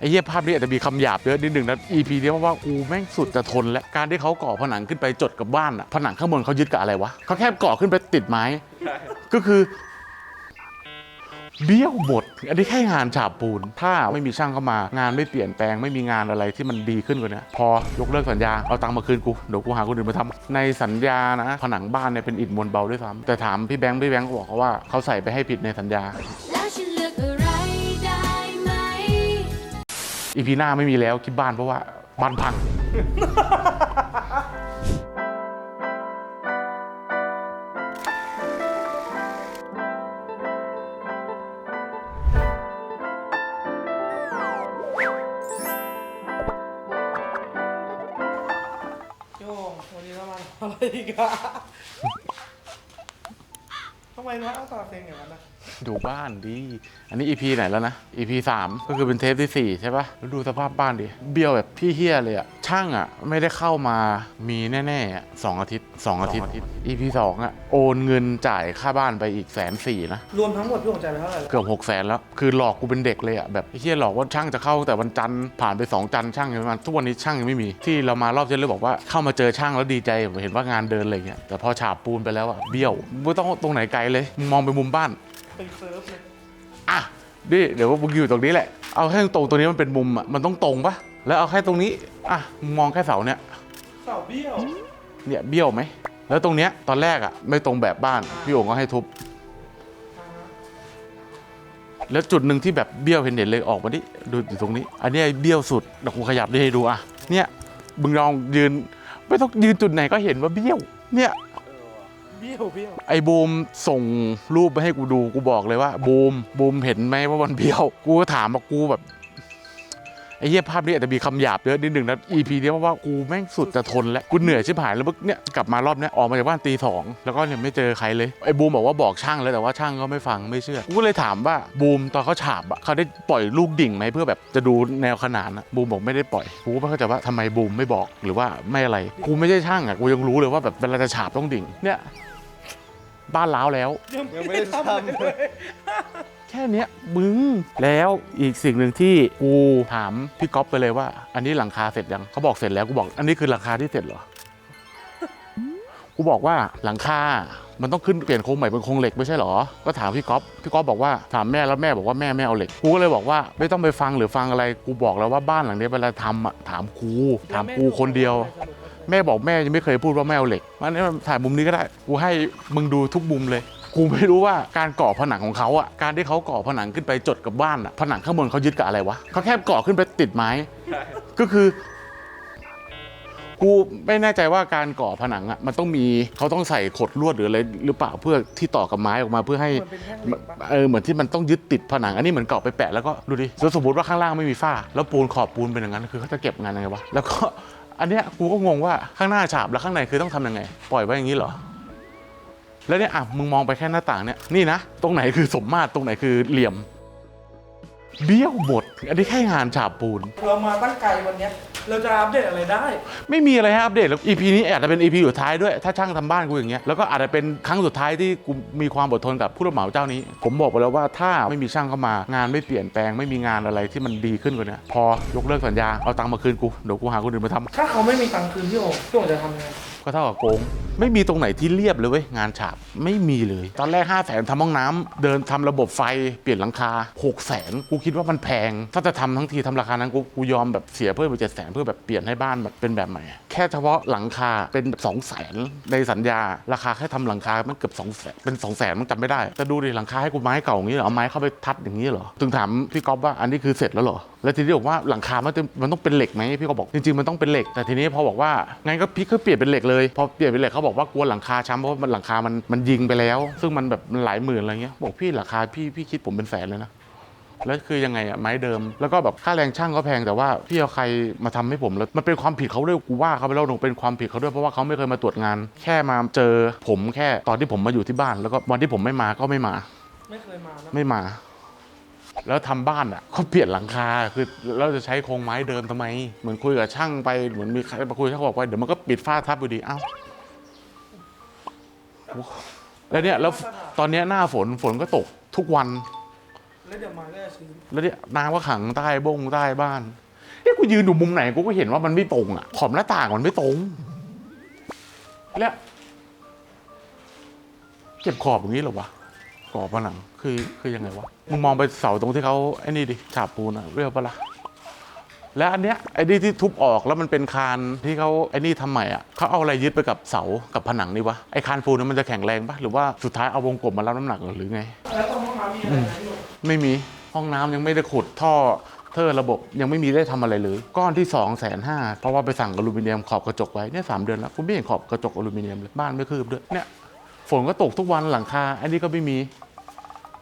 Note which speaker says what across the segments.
Speaker 1: ไอ้เหี้ยภาพนี้อาจจะมีคำหยาบเยอะนิดหนึ่งนะ EP นี้เพราะว่ากูแม่งสุดจะทนและการที่เขาก่อผนังขึ้นไปจดกับบ้านอะผนังข้างบนเขายึดกับอะไรวะเขาแค่ก่อขึ้นไปติดไม้ ก็คือเบี้ยวหมด อันนี้แค่งานฉาบปูน ถ้าไม่มีช่างเข้ามา งานไม่เปลี่ยนแปลง ไม่มีงานอะไรที่มันดีขึ้นกว่านี้พอยกเลิกสัญญา เอาตังค์มาคืนกู เดี๋ยวกูหาคนอื่นมาทำในสัญญานะ ผนังบ้านเนี่ยเป็นอิฐมวลเบาด้วยซ้ำแต่ถามพี่แบงค์พี่แบงค์ก็บอกเขาว่าเขาใส่ไปให้ผิดในสัญญา
Speaker 2: อี
Speaker 1: พีหน้าไม่มีแล้วคิดบ้านเพราะว่าบ้านพัง
Speaker 3: โยงวันนี้เรามาทำอะไรอีกอะทำไมน้องเอาตาเซ็งอย่างนั้นนะ
Speaker 1: ดูบ้านดี อันนี้ EP ไหนแล้วนะ EP 3 ก็คือเป็นเทปที่ 4 ใช่ปะแล้วดูสภาพบ้านดิ เบี้ยวแบบพี่เฮียเลยอะช่างอะไม่ได้เข้ามามีแน่ๆอะสองอาทิตย์สองอาทิตย์ EP 2อะโอนเงินจ่ายค่าบ้านไปอีกแสนสี่นะ
Speaker 3: รวมทั้งหมดพี่ของใจายไปเท่าไหร่แล้ว
Speaker 1: เกือบหกแสนแล้ว คือหลอกกูเป็นเด็กเลยอะแบบไอ้เฮียหลอกว่าช่างจะเข้าแต่วันจันทร์ผ่านไปสองจันทร์ช่างยังไมาทุกวันนี้ช่างยังไม่มี ที่เรามารอบที่แล้วบอกว่าเข้ามาเจอช่างแล้วดีใจเห็นว่างานเดินอะไรเงี้ยแต่พอฉาบปูนไปแล้วอะเบี้ยวไม่ต้องตรงไหนไกลเลยมึงมองไปมุมบ้าน
Speaker 3: ไปเซิร์ฟเลย
Speaker 1: อะดิเดี๋ยวว่ามึงอยู่ตรงนี้แหละ เอาแค่ตรงตัวนี้มันเป็นมุมอะ มันต้องตรงปะแล้วเอาแค่ตรงนี้ อะมึงมองแค่เสาเนี่ย
Speaker 3: เสาเบี้ยว
Speaker 1: เนี่ยเบี้ยวไหม แล้วตรงเนี้ยตอนแรกอะไม่ตรงแบบบ้าน พี่โอ่งก็ให้ทุบ แล้วจุดหนึ่งที่แบบเบี้ยวเห็นเด่นเลยออกมาดิ ดูอยู่ตรงนี้ อันเนี้ยเบี้ยวสุดเดี๋ยวกูขยับได้ให้ดูอะ เนี่ย มึงลองยืน ไม่ต้องยืนจุดไหนก็เห็นว่าเบี้ยว เนี่ย
Speaker 3: เบี้ยวเบี้ยว
Speaker 1: ไอ้บูมส่งรูปมาให้กูดูกูบอกเลยว่าบูมบูมเห็นไหมว่ามันเบี้ยว กูก็ถามว่ากูแบบไอ้เหี้ยภาพนี้อาจจะมีคำหยาบเยอะนิดหนึ่งนะ EP นี้เพราะว่ากูแม่งสุดจะทนแล้ว กูเหนื่อยชิบหายแล้วเมื่อเนี่ยกลับมารอบเนี้ยออกมาจากบ้านตีสองแล้วก็เนี่ยไม่เจอใครเลย ไอ้บูมบอกว่าบอกช่างแล้วแต่ว่าช่างก็ไม่ฟังไม่เชื่อ กูก็เลยถามว่าบูมตอนเขาฉาบอะเขาได้ปล่อยลูกดิ่งไหมเพื่อแบบจะดูแนวขนานอะบูมบอกไม่ได้ปล่อย กูก็ไม่เข้าใจว่าทำไมบูมไม่บอกหรือว่าไม่อะไร กูไม่ใช่ช่างอะกูยังรู้เลยว่าแบบเวลาจะฉาบต้องดิ่ง เนี่ย บ้านล้าวแล้ว
Speaker 3: ยัง
Speaker 4: ยังไม่
Speaker 3: ไม่
Speaker 4: ได้
Speaker 3: ได้ทำ
Speaker 4: ทำ
Speaker 3: เลย
Speaker 1: แค่เนี้ยมึง แล้วอีกสิ่งหนึ่งที่กูถามพี่ก๊อฟไปเลยว่า อันนี้หลังคาเสร็จยังเขาบอกเสร็จแล้วกูบอก อันนี้คือหลังคาที่เสร็จเหรอ กูบอกว่าหลังคา มันต้องขึ้นเปลี่ยนโครงใหม่เป็นโครงเหล็กไม่ใช่เหรอ ก็ถามพี่ก๊อฟ พี่ก๊อฟบอกว่าถามแม่แล้วแม่บอกว่าแม่ไม่เอาเหล็ก กูก็เลยบอกว่าไม่ต้องไปฟังหรือฟังอะไร กูบอกแล้วว่าบ้านหลังนี้เวลาทำอะถามกู ถามกูคนเดียว แม่บอกแม่ยังไม่เคยพูดว่าแม่เอาเหล็กมันนี่ถ่ายมุมนี้ก็ได้กูให้มึงดูทุกมุมเลยกูไม่รู้ว่าการก่อผนังของเขาอะการที่เขาก่อผนังขึ้นไปจดกับบ้านอะผนังข้างบนเขายึดกับอะไรวะเขาแค่ก่อขึ้นไปติดไม้ ก็คือ กูไม่แน่ใจว่าการก่อผนังอะมันต้องมีเขาต้องใส่ขดลวดหรืออะไรหรือเปล่าเพื่อที่ต่อกับไม้ออกมาเพื่อให้
Speaker 3: เหมือนเอ
Speaker 1: อเหมือนที่มันต้องยึดติดผนัง อันนี้เหมือนเกาะไปแปะแล้วก็ดูดิสมมติว่าข้างล่างไม่มีฝ้า แล้วปูนขอบปูนเป็นอย่างนั้นคือเขาจะเก็บงานยังไงวะแล้วก็ อันเนี้ยกูก็งงว่าข้างหน้าฉาบแล้วข้างในคือต้องทำยังไง ปล่อยไว้อย่างนี้เหรอ แล้วเนี่ยอะมึงมองไปแค่หน้าต่างเนี่ยนี่นะ ตรงไหนคือสมมาตรตรงไหนคือเหลี่ยม เบี้ยวหมด อันนี้แค่งานฉาบปูน
Speaker 3: เรามาตั้งไกลวันเนี้ยเราจะอัปเดตอะไรได้
Speaker 1: ไม่มีอะไรให้อัปเดตแล้ว EP นี้อาจจะเป็น EP สุดท้ายด้วย ถ้าช่างทำบ้านกูอย่างเงี้ยแล้วก็อาจจะเป็นครั้งสุดท้ายที่กูมีความอดทนกับผู้รับเหมาเจ้านี้ ผมบอกไปแล้วว่าถ้าไม่มีช่างเข้ามางานไม่เปลี่ยนแปลงไม่มีงานอะไรที่มันดีขึ้นกว่านี้พอยกเลิกสัญญาเอาตังค์มาคืนกูเดี๋ยวกูหาคนอื่นมาทำ
Speaker 3: ถ้าเขาไม่มีตังค์คืนพี่โอ่งพี่โอ่งจะทำยังไง
Speaker 1: ก็เท่ากับโกง ไม่มีตรงไหนที่เรียบเลยเว้ยงานฉาบไม่มีเลย ตอนแรก 5 0 0แสนทำห้องน้ำเดินทำระบบไฟเปลี่ยนหลังคา 6 0แสนกูคิดว่ามันแพง ถ้าจะทำทั้งทีทำราคานั้นกูกูยอมแบบเสียเพิ่มไปเจ็ดแสนเพื่อแบบเปลี่ยนให้บ้านแบบเป็นแบบใหม่แค่เฉพาะหลังคาเป็น2องแสนในสัญญา ราคาแค่ทำหลังคามันเกือบ2องแสนเป็น2องแสนมันจำไม่ได้แต่ดูดิหลังคาให้กูไม้เก่าอย่างนี้เหรอเอาไม้เข้าไปทัดอย่างนี้เหรอถึงถามพี่ก๊อฟว่าอันนี้คือเสร็จแล้วเหรอแล้วทีนี้บอกว่าหลังคามันมันต้องเป็นเหล็กไหมพี่ก็บอกจริงๆมันต้องเป็นเหล็ก แต่ทีนี้พอบอกว่างั้นก็พี่ก็เปลี่ยนเป็นเหล็กเลยพอเปลี่ยนเป็นเหล็กเขาบอกว่ากลัวหลังคาช้ำเพราะมันหลังคามันมันยิงไปแล้ว ซึ่งมันแบบมันหลายหมื่นอะไรเงี้ยบอกพี่หลังคาพี่พี่คิดผมเป็นแสนเลยนะ แล้วคือยังไงอะไม้เดิม แล้วก็แบบค่าแรงช่างก็แพงแต่ว่าพี่เอาใครมาทำให้ผมแล้วมันเป็นความผิดเขาด้วยกูว่าเขาไปแล้วตรงเป็นความผิดเขาด้วยเพราะว่าเขาไม่เคยมาตรวจงาน แค่มาเจอผมแค่ตอนที่ผมมาอยู่ที่บ้าน แล้วก็วันที่ผมไม่มาก็ไม่มา
Speaker 3: ไม่เคยมานะ
Speaker 1: ไม่มา แล้วทำบ้านอะเขาเปลี่ยนหลังคาคือเราจะใช้โครงไม้เดิมทำไม เหมือนคุยกับช่างไปเหมือนมีใครมาคุยช่างบอกว่าเดี๋ยวมันก็ปิดฝ้าทับอยู่ดีเอ้าแล้วเนี่ยแล้วตอนเนี้ยหน้าฝนฝนก็ตกทุกวัน
Speaker 3: แล้วเดี๋ยวไม้ก็จะชื้น
Speaker 1: แล้วเนี่ยน้ำก็ขังใต้บงใต้บ้านเอ้กูยืนอยู่มุมไหนกูก็เห็นว่ามันไม่ตรงอะ ขอบหน้าต่างมันไม่ตรงแล้วเก็บขอบอย่างนี้เหรอวะขอบผนังคือคือยังไงวะมึงมองไปเสาตรงที่เขาไอ้นี่ดิฉาบปูนอะเรียกปะละ่ะแล้วอันเนี้ยไอ้นี่ที่ทุบออกแล้วมันเป็นคานที่เขาไอ้นี่ทำใหม่อะเขาเอาอะไรยึดไปกับเสากับผนังนี่วะไอ้คานปูนนั้นมันจะแข็งแรงปะหรือว่าสุดท้ายเอาวงกลมมารับน้ำหนักหรือไง
Speaker 3: แล้วตรงห้องน้ำมีอะไรไหมพี่โอ๋
Speaker 1: ไม่มีห้องน้ำยังไม่ได้ขุดท่อเทอร์ระบบยังไม่มีได้ทำอะไรเลย ก้อนที่2องแสนห้าเพราะว่าไปสั่งอลูมิเนียมขอบกระจกไว้เนี่ยสามเดือนแล้วคุณไม่เห็นขอบกระจกอลูมิเนียมเลยบ้านไม่คืบด้วยเนี่ยฝนก็ตกทุกวันหลังคา อันนี้ก็ไม่มี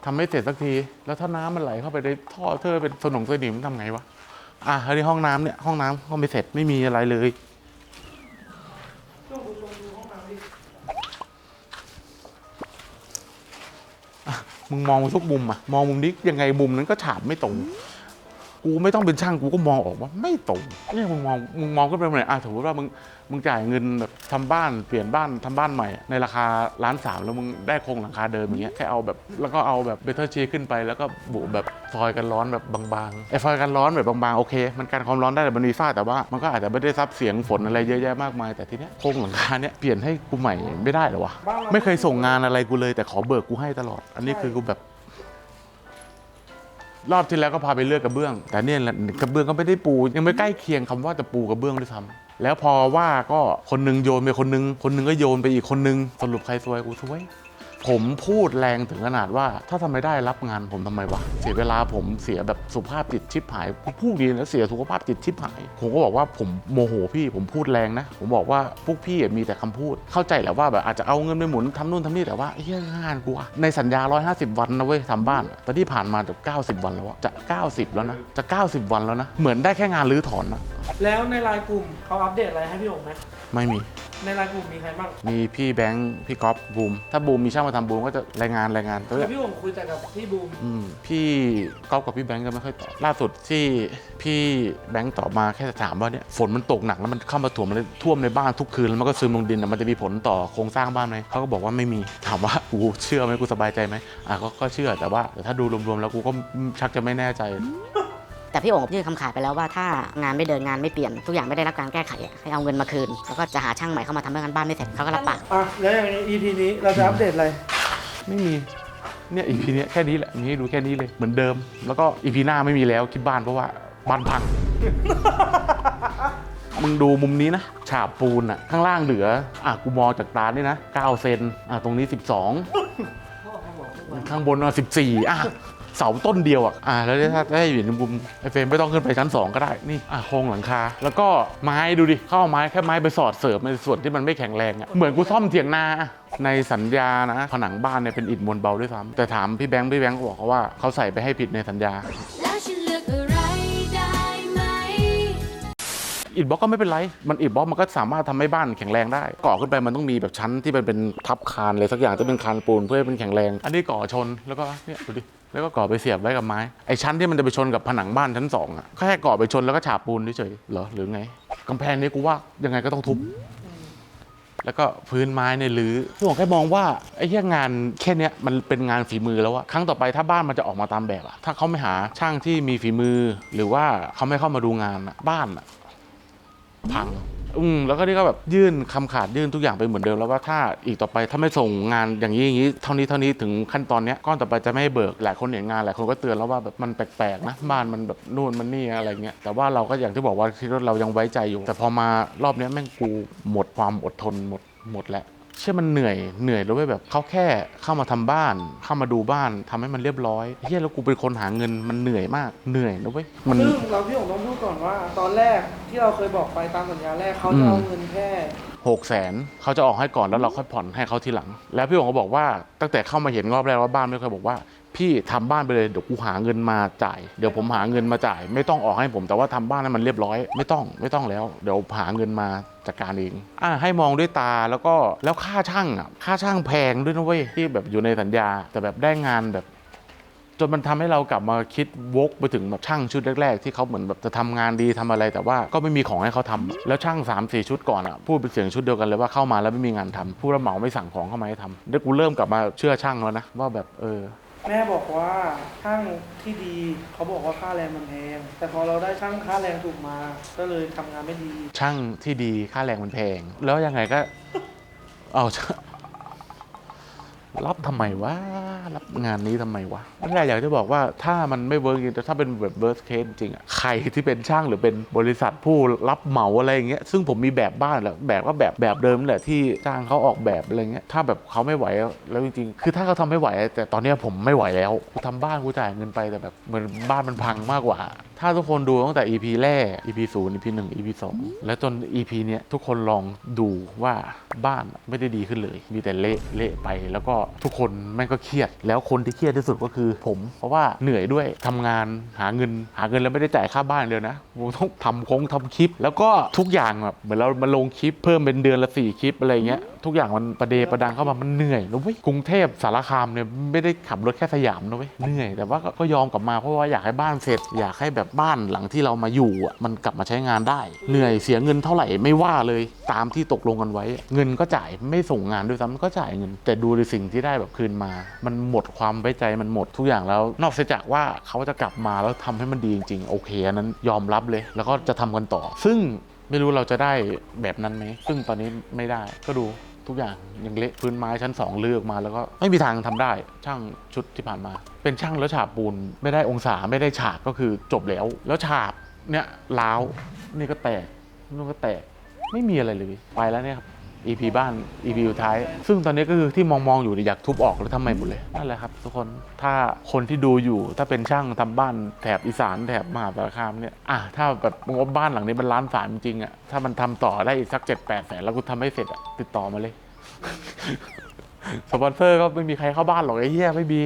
Speaker 1: ทำไม่เสร็จสักที แล้วถ้าน้ำมันไหลเข้าไปในท่อเทอร์เป็นสนองสนิมทำไงวะอะอันนี้ห้องน้ำเนี่ยห้องน้ำก็ไม่เสร็จไม่มีอะไรเลย มึงมองทุกมุมอะมองมุมนี้ยังไงมุมนั้นก็ฉาบไม่ตรง กูไม่ต้องเป็นช่างกูก็มองออกว่าไม่ตรงเนี่ยมึงมองมึงมองขึ้นไปไงอะสมมติว่ามึงมึงจ่ายเงินแบบทำบ้านเปลี่ยนบ้านทำบ้านใหม่ ในราคาล้านสามแล้วมึงได้โครงหลังคาเดิมอย่างเงี้ยแค่เอาแบบแล้วก็เอาแบบเบเทอร์ชีขึ้นไปแล้วก็บุแบบ ฟอยล์กันร้อนแบบบางๆไอ้ฟอยล์กันร้อนแบบบางๆโอเค มันกันความร้อนได้แต่มันมีฝ้าแต่ว่ามันก็อาจจะไม่ได้ซับเสียงฝนอะไรเยอะแยะมากมายแต่ทีเนี้ยโครงหลังคาเนี้ยเปลี่ยนให้กูใหม่ไม่ได้เหรอวะ
Speaker 3: บ้านเรา
Speaker 1: ไม่เคยส่งงานอะไรกูเลยแต่ขอเบิกกูให้ตลอด อันนี้คือกูแบบรอบที่แล้วก็พาไปเลือกกระเบื้อง แต่เนี่ยแหละกระเบื้องก็ไม่ได้ปู ยังไม่ใกล้เคียงคำว่าจะปูกระเบื้องด้วยซ้ำแล้วพอว่าก็คนหนึงโยนไปคนหนึง คนหนึงก็โยนไปอีกคนหนึงสรุปใครซวยกูซวย ผมพูดแรงถึงขนาดว่า ถ้าทำไม่ได้รับงานผมทำไมวะเสียเวลาผมเสียแบบสุขภาพจิตชิบหายผมพูดดีแล้วเสียสุขภาพจิตชิบหาย ผมก็บอกว่าผมโมโหพี่ผมพูดแรงนะ ผมบอกว่าพวกพี่มีแต่คำพูด เข้าใจแหละว่าแบบอาจจะเอาเงินไปหมุนทำนู่นทำนี่แต่ว่าเฮ้ยงานกูอะในสัญญา 150 วันนะเว้ยทำบ้านอะแต่ที่ผ่านมาจะ90 วันแล้วอะจะ 90 แล้วนะ จะ 90 วันแล้วนะ เหมือนได้แค่งานรื้อถอนนะ
Speaker 3: แล้วในไลน์กลุ่มเขาอัปเดตอะไรให้พี่โอ๋ไหม
Speaker 1: ไม่มี
Speaker 3: ในไลน์กลุ่มมีใครบ้าง
Speaker 1: มีพี่แบงค์พี่ก๊อฟบูม ถ้าบูมมีช่างมาทำบูมก็จะรายงานรายงานตัว
Speaker 3: คือพี่โอ๋คุยแต่กับพี่บูม
Speaker 1: อืมพี่ก๊อฟกับพี่แบงค์ก็ไม่ค่อยตอบล่าสุดที่พี่แบงค์ตอบมาแค่ถามว่าเนี่ยฝนมันตกหนักแล้วมันเข้ามาท่วมมันเลยท่วมในบ้านทุกคืนแล้วมันก็ซึมลงดินอะมันจะมีผลต่อโครงสร้างบ้านไหมเขาก็บอกว่าไม่มีถามว่ากูเชื่อไหมกูสบายใจไหมอะก็ก็เชื่อแต่ว่าแต่ถ้าดูรวมๆแล้วกูก็ชักจะไม่แน่ใจ
Speaker 4: แต่พี่โอ่งยื่นคำขาดไปแล้วว่าถ้างานไม่เดินงานไม่เปลี่ยนทุกอย่างไม่ได้รับการแก้ไขอะให้เอาเงินมาคืนแล้วก็จะหาช่างใหม่เข้ามาทำให้งานบ้านไม่เสร็จเขาก็รับปาก
Speaker 3: อะแล้วอย่างนี้ EP นี้เราจะอัปเดตอะไร
Speaker 1: ไม่มี เนี่ยอีพีนี้ยแค่นี้แหละมีให้ดูแค่นี้เลยเหมือนเดิม แล้วก็อีพีหน้าไม่มีแล้วคิดบ้านเพราะว่าบ้านพัง มึงดูมุมนี้นะ ฉาบปูนอะข้างล่างเหลือ อะกูมองจากตานี่นะ 9 เซนอะตรงนี้ 12 ข้างบนอะ14 อะ เสาต้นเดียวอะอะแล้วถ้าได้อยู่ในมุมไอเฟรมไม่ต้องขึ้นไปชั้น 2 ก็ได้นี่อะโครงหลังคา แล้วก็ไม้ดูดิเข้าเอาไม้แค่ไม้ไปสอดเสริมในส่วนที่มันไม่แข็งแรงอะเหมือนกูซ่อมเถียงนาในสัญญานะผนังบ้านเนี่ยเป็นอิฐมวลเบาด้วยซ้ำแต่ถามพี่แบงค์พี่แบงค์บอกว่าเขาใส่ไปให้ผิดในสัญญา
Speaker 2: อิ
Speaker 1: ฐบล็อกก็ไม่เป็นไร มันอิฐบล็อกมันก็สามารถทำให้บ้านแข็งแรงได้ ก่อขึ้นไปมันต้องมีแบบชั้นที่มันเป็นทับคานเลยสักอย่างที่เป็นคานปูนเพื่อให้มันแข็งแรง อันนี้ก่อชนแล้วก็เนี่ยดูดิ แล้วก็ก่อไปเสียบไว้กับไม้ไอ้ชั้นที่มันจะไปชนกับผนังบ้านชั้นสองอะแค่ก่อไปชนแล้วก็ฉาบปูนเฉยๆเหรอหรือไงกำแพงนี้กูว่ายังไงก็ต้องทุบแล้วก็พื้นไม้เนี่ยรื้อพี่ผมแค่มองว่าไอ้แค่งานแค่เนี้ยมันเป็นงานฝีมือแล้วอะครั้งต่อไปถ้าบ้านมันจะออกมาตามแบบอะถ้าเขาไม่หาช่างที่มีฝีมือ หรือว่าเขาไม่เข้ามาดูงานอะบ้านอะพัง อืมแล้วก็นี่ก็แบบยื่นคำขาดยื่นทุกอย่างไปเหมือนเดิมแล้วว่าถ้าอีกต่อไปถ้าไม่ส่งงานอย่างนี้อย่างนี้เท่านี้เท่านี้ถึงขั้นตอนเนี้ยก้อนต่อไปจะไม่ให้เบิกหลายคนเห็นงานหลายคนก็เตือนแล้วว่าแบบมันแปลกๆนะบ้านมันแบบนู่นมันนี่อะไรเงี้ยแต่ว่าเราก็อย่างที่บอกว่าที่เรายังไว้ใจอยู่ แต่พอมารอบเนี้ยแม่งกูหมดความอดทนหมดหมดแล้ว เชื่อมันเหนื่อยเหนื่อยแล้วเว้ยแบบเขาแค่เข้ามาทำบ้าน เข้ามาดูบ้านทำให้มันเรียบร้อยเฮียแล้วกูเป็นคนหาเงินมันเหนื่อยมากเหนื่อยนะเว้ยมัน
Speaker 3: ซึ่งเราพี่โอ๋ต้องพูดก่อนว่า ตอนแรกที่เราเคยบอกไปตามสัญญาแรกเขาจะเอาเงินแค่
Speaker 1: หกแสนเขาจะออกให้ก่อนแล้วเราค่อยผ่อนให้เขาทีหลัง แล้วพี่หงก็บอกว่าตั้งแต่เข้ามาเห็นรอบแรกว่าบ้านไม่เคยบอกว่า พี่ทำบ้านไปเลยเดี๋ยวกูหาเงินมาจ่าย เดี๋ยวผมหาเงินมาจ่าย ไม่ต้องออกให้ผมแต่ว่าทำบ้านให้มันเรียบร้อย ไม่ต้องไม่ต้องแล้ว เดี๋ยวหาเงินมาจัดการเองอะให้มองด้วยตาแล้วก็แล้วค่าช่างอะค่าช่างแพงด้วยนะเว้ยที่แบบอยู่ในสัญญา แต่แบบได้งานแบบจนมันทำให้เรากลับมาคิดวกไปถึงแบบช่างชุดแรก ๆ ที่เขาเหมือนแบบจะทำงานดีทำอะไร แต่ว่าก็ไม่มีของให้เขาทำแล้วช่าง3ามสี่ชุดก่อนอะพูดเป็นเสียงชุดเดียวกันเลยว่าเข้ามาแล้วไม่มีงานทำผู้รับเหมาไม่สั่งของเข้ามาให้ทำแล้วกูเริ่มกลับมาเชื่อช่างแล้วนะว่าแบบเออ
Speaker 3: แม่บอกว่าช่างที่ดีเขาบอกว่าค่าแรงมันแพงแต่พอเราได้ช่างค่าแรงถูกมา ก็เลยทำงานไม่ดี
Speaker 1: ช่างที่ดีค่าแรงมันแพง แล้วยังไงก็ เอา รับทำไมวะรับงานนี้ทำไมวะนั่นแหละอยากจะบอกว่าถ้ามันไม่เวิร์กจริงแต่ถ้าเป็นแบบ worst case จริงอะใครที่เป็นช่างหรือเป็นบริษัทผู้รับเหมาอะไรอย่างเงี้ยซึ่งผมมีแบบบ้านแหละแบบก็แบบแบบเดิมแหละที่จ้างเขาออกแบบอะไรเงี้ยถ้าแบบเขาไม่ไหวแล้วจริงๆคือถ้าเขาทำไม่ไหว แต่ตอนนี้ผมไม่ไหวแล้วกูทำบ้านกูจ่ายเงินไปแต่แบบเหมือนบ้านมันพังมากกว่า ถ้าทุกคนดูตั้งแต่ EP แรก EP 0 EP 1 EP 2 แล้วจน EP เนี้ยทุกคนลองดูว่าบ้านไม่ได้ดีขึ้นเลย มีแต่เละเละไปแล้วก็ทุกคนแม่งก็เครียด แล้วคนที่เครียดที่สุดก็คือผม เพราะว่าเหนื่อยด้วยทำงานหาเงิน หาเงินแล้วไม่ได้จ่ายค่าบ้านเดียวนะผมต้องทำโค้งทำคลิป แล้วก็ทุกอย่างแบบเหมือนเรามาลงคลิปเพิ่มเป็นเดือนละสี่คลิปอะไรเงี้ยทุกอย่างมันประเดประดังเข้ามามันเหนื่อยนะเว้ยกรุงเทพสารคามเนี่ยไม่ได้ขับรถแค่สยามนะเว้ยเหนื่อยแต่ว่าก็ยอมกลับมาเพราะว่าอยากให้บ้านเสร็จ อยากให้แบบบ้านหลังที่เรามาอยู่อะมันกลับมาใช้งานได้ เหนื่อยเสียเงินเท่าไหร่ไม่ว่าเลยตามที่ตกลงกันไว้ เงินก็จ่ายไม่ส่งงานด้วยซ้ำก็จ่ายเงิน แต่ดูในสิ่งที่ได้แบบคืนมา มันหมดความไว้ใจมันหมดทุกอย่างแล้ว นอกเสียจากว่าเขาจะกลับมาแล้วทำให้มันดีจริงๆโอเคอันนั้นยอมรับเลย แล้วก็จะทำกันต่อ ซึ่ง ไม่รู้เราจะได้แบบนั้นไหม ซึ่งตอนนี้ไม่ได้ ก็ดูทุกอย่างยังเละพื้นไม้ชั้นสองเลือกมาแล้วก็ไม่มีทางทำได้ ช่างชุดที่ผ่านมา เป็นช่างแล้วฉาบปูนไม่ได้องศาไม่ได้ฉากก็คือจบแล้ว แล้วฉาบเนี่ยล้าวนี่ก็แตกนู่นก็แตกไม่มีอะไรเลยไปแล้วเนี่ยครับ EP บ้าน EP สุดท้าย ซึ่งตอนนี้ก็คือที่มองมองๆอยู่เนี่ยอยากทุบออกแล้วทำใหม่หมดเลยนั่นแหละครับ ทุกคนถ้าคนที่ดูอยู่ถ้าเป็นช่างทำบ้านแถบอีสานแถบมหาสารคามเนี่ยอะถ้าแบบงบบ้านหลังนี้มันล้านสามจริงๆอะถ้ามันทำต่อได้อีกสักเจ็ดแปดแสนแล้วกูทำให้เสร็จอะติดต่อมาเลย สปอนเซอร์ก็ไม่มีใครเข้าบ้านหรอกไอ้เหี้ยไม่มี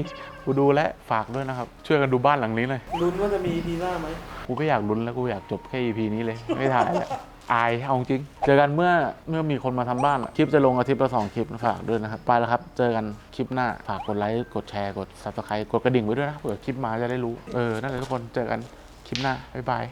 Speaker 1: กูดูแลวฝากด้วยนะครับ ช่วยกันดูบ้านหลังนี้เลย
Speaker 3: ลุ้นว่าจะมี EP หน้าไหม
Speaker 1: กูก็อยากลุ้นแล้วกูอยากจบแค่ EP นี้เลย ไม่ถ่ายแล้ว อายเอาจริง เจอกันเมื่อเมื่อมีคนมาทำบ้านคลิปจะลงอาทิตย์ละสองคลิปฝากด้วยนะครับ ไปแล้วครับ เจอกันคลิปหน้า ฝากกดไลค์ กดแชร์ กดซับสไครต์กดกระดิ่งไว้ด้วยนะเผื่อคลิปมาจะได้รู้ เออ นั่นแหละทุกคน เจอกันคลิปหน้า บ๊ายบาย